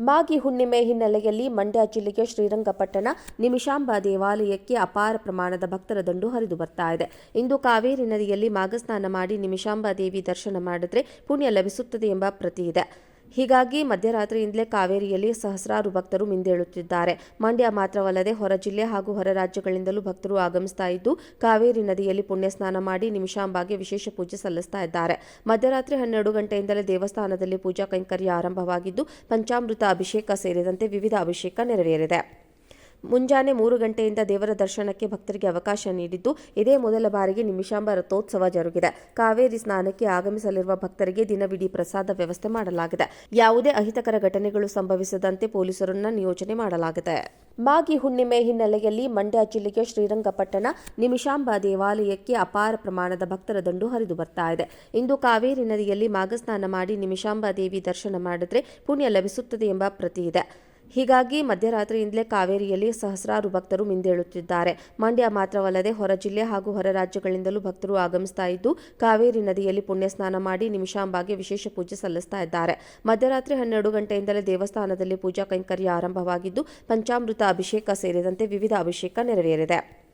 ಮಾಗಿ ಹುಣ್ಣಿಮೆ ಹಿನ್ನೆಲೆಯಲ್ಲಿ ಮಂಡ್ಯ ಜಿಲ್ಲೆಗೆ ಶ್ರೀರಂಗಪಟ್ಟಣ ನಿಮಿಷಾಂಬ ದೇವಾಲಯಕ್ಕೆ ಅಪಾರ ಪ್ರಮಾಣದ ಭಕ್ತರ ದಂಡು ಹರಿದು ಬರ್ತಾ ಇದೆ. ಇಂದು ಕಾವೇರಿ ನದಿಯಲ್ಲಿ ಮಾಘಸ್ನಾನ ಮಾಡಿ ನಿಮಿಷಾಂಬ ದೇವಿ ದರ್ಶನ ಮಾಡಿದ್ರೆ ಪುಣ್ಯ ಲಭಿಸುತ್ತದೆ ಎಂಬ ಪ್ರತಿ ಇದೆ. ಹೀಗಾಗಿ ಮಧ್ಯರಾತ್ರಿಯಿಂದಲೇ ಕಾವೇರಿಯಲ್ಲಿ ಸಹಸ್ರಾರು ಭಕ್ತರು ಮಿಂದೇಳುತ್ತಿದ್ದಾರೆ. ಮಂಡ್ಯ ಮಾತ್ರವಲ್ಲದೆ ಹೊರ ಜಿಲ್ಲೆ ಹಾಗೂ ಹೊರ ರಾಜ್ಯಗಳಿಂದಲೂ ಭಕ್ತರು ಆಗಮಿಸ್ತಾ ಇದ್ದು, ಕಾವೇರಿ ನದಿಯಲ್ಲಿ ಪುಣ್ಯ ಸ್ನಾನ ಮಾಡಿ ನಿಮಿಷಾಂಬಾಗೆ ವಿಶೇಷ ಪೂಜೆ ಸಲ್ಲಿಸ್ತಾ ಇದ್ದಾರೆ. ಮಧ್ಯರಾತ್ರಿ ಹನ್ನೆರಡು ಗಂಟೆಯಿಂದಲೇ ದೇವಸ್ಥಾನದಲ್ಲಿ ಪೂಜಾ ಕೈಂಕರ್ಯ ಆರಂಭವಾಗಿದ್ದು, ಪಂಚಾಮೃತ ಅಭಿಷೇಕ ಸೇರಿದಂತೆ ವಿವಿಧ ಅಭಿಷೇಕ ನೆರವೇರಿದೆ. ಮುಂಜಾನೆ ಮೂರು ಗಂಟೆಯಿಂದ ದೇವರ ದರ್ಶನಕ್ಕೆ ಭಕ್ತರಿಗೆ ಅವಕಾಶ ನೀಡಿದ್ದು, ಇದೇ ಮೊದಲ ಬಾರಿಗೆ ನಿಮಿಷಾಂಬ ರಥೋತ್ಸವ ಜರುಗಿದೆ. ಕಾವೇರಿ ಸ್ನಾನಕ್ಕೆ ಆಗಮಿಸಲಿರುವ ಭಕ್ತರಿಗೆ ದಿನವಿಡೀ ಪ್ರಸಾದ ವ್ಯವಸ್ಥೆ ಮಾಡಲಾಗಿದೆ. ಯಾವುದೇ ಅಹಿತಕರ ಘಟನೆಗಳು ಸಂಭವಿಸದಂತೆ ಪೊಲೀಸರನ್ನ ನಿಯೋಜನೆ ಮಾಡಲಾಗಿದೆ. ಮಾಗಿ ಹುಣ್ಣಿಮೆ ಹಿನ್ನೆಲೆಯಲ್ಲಿ ಮಂಡ್ಯ ಜಿಲ್ಲೆಗೆ ಶ್ರೀರಂಗಪಟ್ಟಣ, ನಿಮಿಷಾಂಬ ದೇವಾಲಯಕ್ಕೆ ಅಪಾರ ಪ್ರಮಾಣದ ಭಕ್ತರ ದಂಡು ಹರಿದು ಬರ್ತಾ ಇದೆ. ಇಂದು ಕಾವೇರಿ ನದಿಯಲ್ಲಿ ಮಾಘಸ್ನಾನ ಮಾಡಿ ನಿಮಿಷಾಂಬ ದೇವಿ ದರ್ಶನ ಮಾಡಿದ್ರೆ ಪುಣ್ಯ ಲಭಿಸುತ್ತದೆ ಎಂಬ ಪ್ರತಿ ಇದೆ. ಹೀಗಾಗಿ ಮಧ್ಯರಾತ್ರಿಯಿಂದಲೇ ಕಾವೇರಿಯಲ್ಲಿ ಸಹಸ್ರಾರು ಭಕ್ತರು ಮಿಂದೇಳುತ್ತಿದ್ದಾರೆ. ಮಂಡ್ಯ ಮಾತ್ರವಲ್ಲದೆ ಹೊರ ಜಿಲ್ಲೆ ಹಾಗೂ ಹೊರ ರಾಜ್ಯಗಳಿಂದಲೂ ಭಕ್ತರು ಆಗಮಿಸ್ತಾ ಇದ್ದು, ಕಾವೇರಿ ನದಿಯಲ್ಲಿ ಪುಣ್ಯ ಸ್ನಾನ ಮಾಡಿ ನಿಮಿಷಾಂಬಾಗೆ ವಿಶೇಷ ಪೂಜೆ ಸಲ್ಲಿಸ್ತಾ ಇದ್ದಾರೆ. ಮಧ್ಯರಾತ್ರಿ ಹನ್ನೆರಡು ಗಂಟೆಯಿಂದಲೇ ದೇವಸ್ಥಾನದಲ್ಲಿ ಪೂಜಾ ಕೈಂಕರ್ಯ ಆರಂಭವಾಗಿದ್ದು, ಪಂಚಾಮೃತ ಅಭಿಷೇಕ ಸೇರಿದಂತೆ ವಿವಿಧ ಅಭಿಷೇಕ ನೆರವೇರಿದೆ.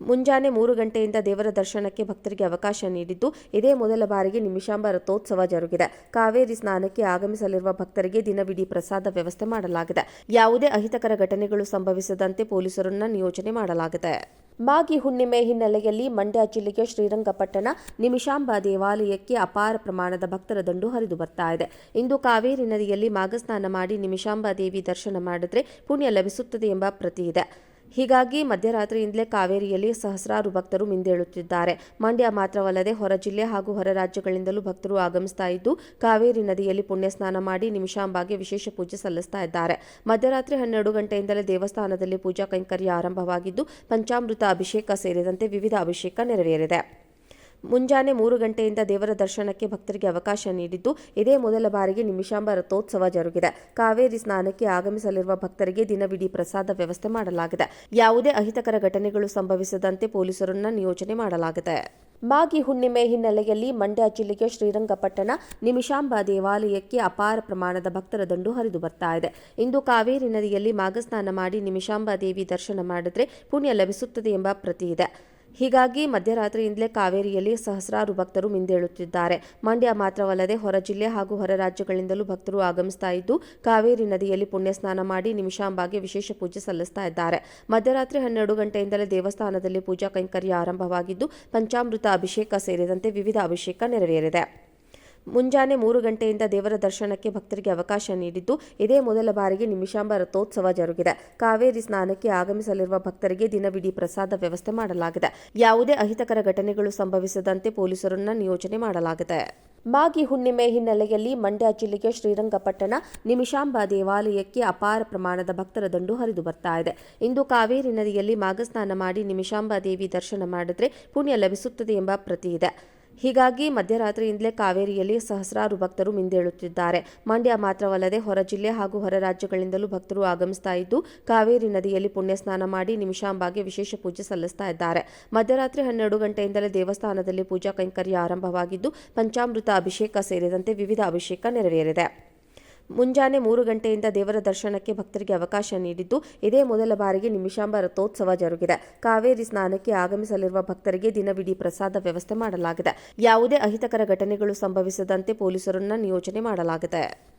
ಮುಂಜಾನೆ ಮೂರು ಗಂಟೆಯಿಂದ ದೇವರ ದರ್ಶನಕ್ಕೆ ಭಕ್ತರಿಗೆ ಅವಕಾಶ ನೀಡಿದ್ದು, ಇದೇ ಮೊದಲ ಬಾರಿಗೆ ನಿಮಿಷಾಂಬ ರಥೋತ್ಸವ ಜರುಗಿದೆ. ಕಾವೇರಿ ಸ್ನಾನಕ್ಕೆ ಆಗಮಿಸಲಿರುವ ಭಕ್ತರಿಗೆ ದಿನವಿಡೀ ಪ್ರಸಾದ ವ್ಯವಸ್ಥೆ ಮಾಡಲಾಗಿದೆ. ಯಾವುದೇ ಅಹಿತಕರ ಘಟನೆಗಳು ಸಂಭವಿಸದಂತೆ ಪೊಲೀಸರನ್ನ ನಿಯೋಜನೆ ಮಾಡಲಾಗಿದೆ. ಮಾಗಿ ಹುಣ್ಣಿಮೆ ಹಿನ್ನೆಲೆಯಲ್ಲಿ ಮಂಡ್ಯ ಜಿಲ್ಲೆಗೆ ಶ್ರೀರಂಗಪಟ್ಟಣ, ನಿಮಿಷಾಂಬ ದೇವಾಲಯಕ್ಕೆ ಅಪಾರ ಪ್ರಮಾಣದ ಭಕ್ತರ ದಂಡು ಹರಿದು ಬರ್ತಾ ಇದೆ. ಇಂದು ಕಾವೇರಿ ನದಿಯಲ್ಲಿ ಮಾಘಸ್ನಾನ ಮಾಡಿ ನಿಮಿಷಾಂಬ ದೇವಿ ದರ್ಶನ ಮಾಡಿದ್ರೆ ಪುಣ್ಯ ಲಭಿಸುತ್ತದೆ ಎಂಬ ಪ್ರತಿ ಇದೆ. ಹೀಗಾಗಿ ಮಧ್ಯರಾತ್ರಿಯಿಂದಲೇ ಕಾವೇರಿಯಲ್ಲಿ ಸಹಸ್ರಾರು ಭಕ್ತರು ಮಿಂದೇಳುತ್ತಿದ್ದಾರೆ. ಮಂಡ್ಯ ಮಾತ್ರವಲ್ಲದೆ ಹೊರ ಜಿಲ್ಲೆ ಹಾಗೂ ಹೊರ ರಾಜ್ಯಗಳಿಂದಲೂ ಭಕ್ತರು ಆಗಮಿಸ್ತಾ ಇದ್ದು, ಕಾವೇರಿ ನದಿಯಲ್ಲಿ ಪುಣ್ಯ ಸ್ನಾನ ಮಾಡಿ ನಿಮಿಷಾಂಬಾಗೆ ವಿಶೇಷ ಪೂಜೆ ಸಲ್ಲಿಸ್ತಾ ಇದ್ದಾರೆ. ಮಧ್ಯರಾತ್ರಿ ಹನ್ನೆರಡು ಗಂಟೆಯಿಂದಲೇ ದೇವಸ್ಥಾನದಲ್ಲಿ ಪೂಜಾ ಕೈಂಕರ್ಯ ಆರಂಭವಾಗಿದ್ದು, ಪಂಚಾಮೃತ ಅಭಿಷೇಕ ಸೇರಿದಂತೆ ವಿವಿಧ ಅಭಿಷೇಕ ನೆರವೇರಿದೆ. ಮುಂಜಾನೆ ಮೂರು ಗಂಟೆಯಿಂದ ದೇವರ ದರ್ಶನಕ್ಕೆ ಭಕ್ತರಿಗೆ ಅವಕಾಶ ನೀಡಿದ್ದು, ಇದೇ ಮೊದಲ ಬಾರಿಗೆ ನಿಮಿಷಾಂಬ ರಥೋತ್ಸವ ಜರುಗಿದೆ. ಕಾವೇರಿ ಸ್ನಾನಕ್ಕೆ ಆಗಮಿಸಲಿರುವ ಭಕ್ತರಿಗೆ ದಿನವಿಡೀ ಪ್ರಸಾದ ವ್ಯವಸ್ಥೆ ಮಾಡಲಾಗಿದೆ. ಯಾವುದೇ ಅಹಿತಕರ ಘಟನೆಗಳು ಸಂಭವಿಸದಂತೆ ಪೊಲೀಸರನ್ನ ನಿಯೋಜನೆ ಮಾಡಲಾಗಿದೆ. ಮಾಗಿ ಹುಣ್ಣಿಮೆ ಹಿನ್ನೆಲೆಯಲ್ಲಿ ಮಂಡ್ಯ ಜಿಲ್ಲೆಗೆ ಶ್ರೀರಂಗಪಟ್ಟಣ, ನಿಮಿಷಾಂಬ ದೇವಾಲಯಕ್ಕೆ ಅಪಾರ ಪ್ರಮಾಣದ ಭಕ್ತರ ದಂಡು ಹರಿದು ಬರ್ತಾ ಇದೆ. ಇಂದು ಕಾವೇರಿ ನದಿಯಲ್ಲಿ ಮಾಘಸ್ನಾನ ಮಾಡಿ ನಿಮಿಷಾಂಬ ದೇವಿ ದರ್ಶನ ಮಾಡಿದ್ರೆ ಪುಣ್ಯ ಲಭಿಸುತ್ತದೆ ಎಂಬ ಪ್ರತಿ ಇದೆ. ಹೀಗಾಗಿ ಮಧ್ಯರಾತ್ರಿಯಿಂದಲೇ ಕಾವೇರಿಯಲ್ಲಿ ಸಹಸ್ರಾರು ಭಕ್ತರು ಮಿಂದೇಳುತ್ತಿದ್ದಾರೆ. ಮಂಡ್ಯ ಮಾತ್ರವಲ್ಲದೆ ಹೊರ ಜಿಲ್ಲೆ ಹಾಗೂ ಹೊರ ರಾಜ್ಯಗಳಿಂದಲೂ ಭಕ್ತರು ಆಗಮಿಸ್ತಾ ಇದ್ದು, ಕಾವೇರಿ ನದಿಯಲ್ಲಿ ಪುಣ್ಯ ಸ್ನಾನ ಮಾಡಿ ನಿಮಿಷಾಂಬಾಗೆ ವಿಶೇಷ ಪೂಜೆ ಸಲ್ಲಿಸ್ತಾ ಇದ್ದಾರೆ. ಮಧ್ಯರಾತ್ರಿ ಹನ್ನೆರಡು ಗಂಟೆಯಿಂದಲೇ ದೇವಸ್ಥಾನದಲ್ಲಿ ಪೂಜಾ ಕೈಂಕರ್ಯ ಆರಂಭವಾಗಿದ್ದು, ಪಂಚಾಮೃತ ಅಭಿಷೇಕ ಸೇರಿದಂತೆ ವಿವಿಧ ಅಭಿಷೇಕ ನೆರವೇರಿದೆ. ಮುಂಜಾನೆ ಮೂರು ಗಂಟೆಯಿಂದ ದೇವರ ದರ್ಶನಕ್ಕೆ ಭಕ್ತರಿಗೆ ಅವಕಾಶ ನೀಡಿದ್ದು, ಇದೇ ಮೊದಲ ಬಾರಿಗೆ ನಿಮಿಷಾಂಬ ರಥೋತ್ಸವ ಜರುಗಿದೆ. ಕಾವೇರಿ ಸ್ನಾನಕ್ಕೆ ಆಗಮಿಸಲಿರುವ ಭಕ್ತರಿಗೆ ದಿನವಿಡೀ ಪ್ರಸಾದ ವ್ಯವಸ್ಥೆ ಮಾಡಲಾಗಿದೆ. ಯಾವುದೇ ಅಹಿತಕರ ಘಟನೆಗಳು ಸಂಭವಿಸದಂತೆ ಪೊಲೀಸರನ್ನ ನಿಯೋಜನೆ ಮಾಡಲಾಗಿದೆ. ಮಾಗಿ ಹುಣ್ಣಿಮೆ ಹಿನ್ನೆಲೆಯಲ್ಲಿ ಮಂಡ್ಯ ಜಿಲ್ಲೆಗೆ ಶ್ರೀರಂಗಪಟ್ಟಣ, ನಿಮಿಷಾಂಬ ದೇವಾಲಯಕ್ಕೆ ಅಪಾರ ಪ್ರಮಾಣದ ಭಕ್ತರ ದಂಡು ಹರಿದು ಬರ್ತಾ ಇದೆ. ಇಂದು ಕಾವೇರಿ ನದಿಯಲ್ಲಿ ಮಾಘಸ್ನಾನ ಮಾಡಿ ನಿಮಿಷಾಂಬ ದೇವಿ ದರ್ಶನ ಮಾಡಿದ್ರೆ ಪುಣ್ಯ ಲಭಿಸುತ್ತದೆ ಎಂಬ ಪ್ರತಿ ಇದೆ. ಹೀಗಾಗಿ ಮಧ್ಯರಾತ್ರಿಯಿಂದಲೇ ಕಾವೇರಿಯಲ್ಲಿ ಸಹಸ್ರಾರು ಭಕ್ತರು ಮಿಂದೇಳುತ್ತಿದ್ದಾರೆ. ಮಂಡ್ಯ ಮಾತ್ರವಲ್ಲದೆ ಹೊರ ಜಿಲ್ಲೆ ಹಾಗೂ ಹೊರ ರಾಜ್ಯಗಳಿಂದಲೂ ಭಕ್ತರು ಆಗಮಿಸ್ತಾ ಇದ್ದು, ಕಾವೇರಿ ನದಿಯಲ್ಲಿ ಪುಣ್ಯ ಸ್ನಾನ ಮಾಡಿ ನಿಮಿಷಾಂಬಾಗೆ ವಿಶೇಷ ಪೂಜೆ ಸಲ್ಲಿಸ್ತಾ ಇದ್ದಾರೆ. ಮಧ್ಯರಾತ್ರಿ ಹನ್ನೆರಡು ಗಂಟೆಯಿಂದಲೇ ದೇವಸ್ಥಾನದಲ್ಲಿ ಪೂಜಾ ಕೈಂಕರ್ಯ ಆರಂಭವಾಗಿದ್ದು, ಪಂಚಾಮೃತ ಅಭಿಷೇಕ ಸೇರಿದಂತೆ ವಿವಿಧ ಅಭಿಷೇಕ ನೆರವೇರಿದೆ. ಮುಂಜಾನೆ ಮೂರು ಗಂಟೆಯಿಂದ ದೇವರ ದರ್ಶನಕ್ಕೆ ಭಕ್ತರಿಗೆ ಅವಕಾಶ ನೀಡಿದ್ದು, ಇದೇ ಮೊದಲ ಬಾರಿಗೆ ನಿಮಿಷಾಂಬ ರಥೋತ್ಸವ ಜರುಗಿದೆ. ಕಾವೇರಿ ಸ್ನಾನಕ್ಕೆ ಆಗಮಿಸಲಿರುವ ಭಕ್ತರಿಗೆ ದಿನವಿಡೀ ಪ್ರಸಾದ ವ್ಯವಸ್ಥೆ ಮಾಡಲಾಗಿದೆ. ಯಾವುದೇ ಅಹಿತಕರ ಘಟನೆಗಳು ಸಂಭವಿಸದಂತೆ ಪೊಲೀಸರನ್ನ ನಿಯೋಜನೆ ಮಾಡಲಾಗಿದೆ.